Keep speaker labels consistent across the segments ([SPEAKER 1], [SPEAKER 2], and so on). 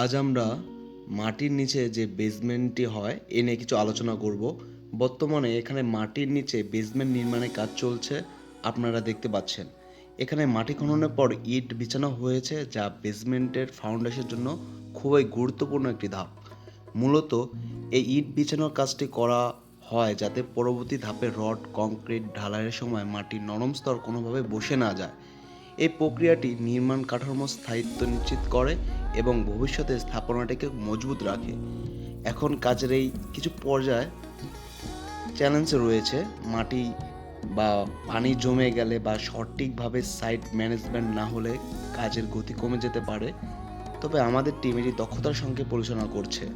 [SPEAKER 1] আজ আমরা মাটির নিচে যে বেসমেন্টটি হয়, এ নিয়ে কিছু আলোচনা করব। বর্তমানে এখানে মাটির নিচে বেসমেন্ট নির্মাণের কাজ চলছে, আপনারা দেখতে পাচ্ছেন। এখানে মাটি খননের পর ইট বিছানো হয়েছে, যা বেসমেন্টের ফাউন্ডেশনের জন্য খুবই গুরুত্বপূর্ণ একটি ধাপ। মূলত এই ইট বিছানোর কাজটি করা হয় যাতে পরবর্তী ধাপে রড, কংক্রিট, ঢালাইয়ের সময় মাটির নরম স্তর কোনোভাবে বসে না যায়। এই প্রক্রিয়াটি নির্মাণ কাঠামোর স্থায়িত্ব নিশ্চিত করে এবং ভবিষ্যতে স্থাপনাটিকে মজবুত রাখে। এখন কাজের এই কিছু পর্যায়ে চ্যালেঞ্জ রয়েছে। মাটি বা পানি জমে গেলে বা সঠিকভাবে সাইট ম্যানেজমেন্ট না হলে কাজের গতি কমে যেতে পারে। তবে আমাদের টিম এটি দক্ষতার সঙ্গে পরিচালনা করছে।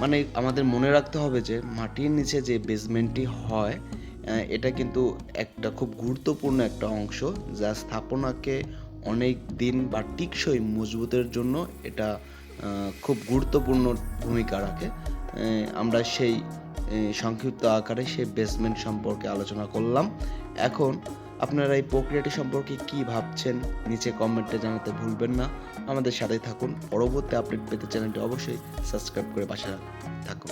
[SPEAKER 1] মানে আমাদের মনে রাখতে হবে যে মাটির নিচে যে বেসমেন্টটি হয় এটা কিন্তু একটা খুব গুরুত্বপূর্ণ একটা অংশ যা স্থাপনাকে অনেক দিন বা টিকসই মজবুতের জন্য এটা খুব গুরুত্বপূর্ণ ভূমিকা রাখে। আমরা সেই সংক্ষিপ্ত আকারে সেই বেসমেন্ট সম্পর্কে আলোচনা করলাম। এখন আপনারা এই প্রক্রিয়াটি সম্পর্কে কি ভাবছেন নিচে কমেন্টে জানাতে ভুলবেন না। আমাদের সাথে থাকুন। পরবর্তী আপডেট পেতে চ্যানেলটি অবশ্যই সাবস্ক্রাইব করে পাশে থাকুন।